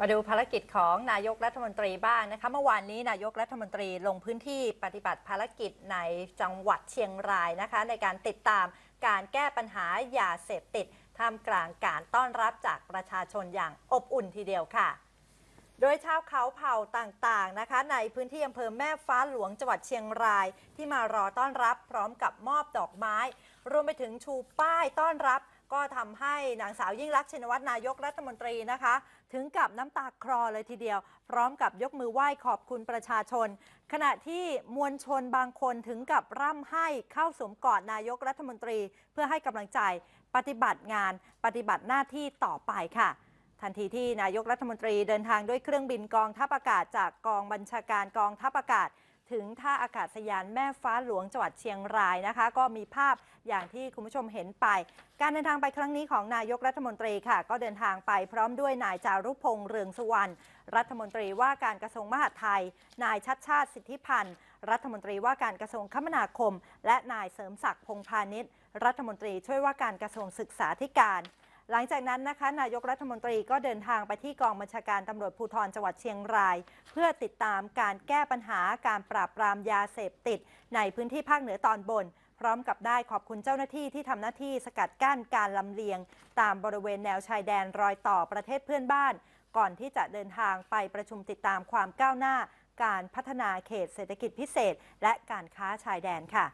มาดูภารกิจของนายกรัฐมนตรีบ้างนะคะ เมื่อวานนี้นายกรัฐมนตรีลงพื้นที่ปฏิบัติภารกิจในจังหวัดเชียงรายนะคะ ในการติดตามการแก้ปัญหายาเสพติดท่ามกลางการต้อนรับจากประชาชนอย่างอบอุ่นทีเดียวค่ะ โดยชาวเขาเผ่าต่างๆนะคะ ในพื้นที่อำเภอแม่ฟ้าหลวงจังหวัดเชียงราย ที่มารอต้อนรับพร้อมกับมอบดอกไม้ รวมไปถึงชูป้ายต้อนรับ ก็ทำให้นางสาวยิ่งรักชินวัตรนายกรัฐมนตรีนะคะ ถึงกับน้ำตาคลอเลยทีเดียว พร้อมกับยกมือไหว้ขอบคุณประชาชน ขณะที่มวลชนบางคนถึงกับร่ำไห้เข้าสวมกอดนายกรัฐมนตรี เพื่อให้กำลังใจปฏิบัติงานปฏิบัติหน้าที่ต่อไปค่ะ ทันทีที่นายกรัฐมนตรีเดินทางด้วยเครื่องบินกองทัพอากาศจากกองบัญชาการกองทัพอากาศ ถึงท่าอากาศยานแม่ฟ้าหลวงจังหวัดเชียงรายนะคะ ก็มีภาพอย่างที่คุณผู้ชมเห็นไป การเดินทางไปครั้งนี้ของนายกรัฐมนตรีค่ะ ก็เดินทางไปพร้อมด้วยนายจารุพงษ์เรืองสุวรรณรัฐมนตรีว่าการกระทรวงมหาดไทย นายชัดชาติสิทธิพันธ์รัฐมนตรีว่าการกระทรวงคมนาคม และนายเสริมศักดิ์พงพาณิชย์รัฐมนตรีช่วยว่าการกระทรวงศึกษาธิการ หลังจากนั้นนะคะนายกรัฐมนตรีก็เดินทางไปที่กองบัญชาการตำรวจภูธรจังหวัดเชียงราย เพื่อติดตามการแก้ปัญหาการปราบปรามยาเสพติด ในพื้นที่ภาคเหนือตอนบน พร้อมกับได้ขอบคุณเจ้าหน้าที่ที่ทำหน้าที่สกัดกั้นการลำเลียง ตามบริเวณแนวชายแดนรอยต่อประเทศเพื่อนบ้าน ก่อนที่จะเดินทางไปประชุมติดตามความก้าวหน้า การพัฒนาเขตเศรษฐกิจพิเศษ และการค้าชายแดนค่ะ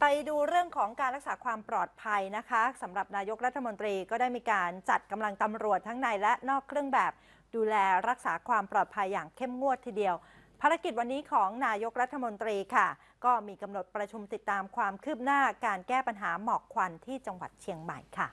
ไปดูเรื่องของการรักษาความปลอดภัยนะคะสำหรับนายกรัฐมนตรีก็ได้มีการจัดกำลังตำรวจทั้งในและนอกเครื่องแบบ ดูแลรักษาความปลอดภัยอย่างเข้มงวดทีเดียว ภารกิจวันนี้ของนายกรัฐมนตรีค่ะ ก็มีกำหนดประชุมติดตามความคืบหน้าการแก้ปัญหาหมอกควันที่จังหวัดเชียงใหม่ค่ะ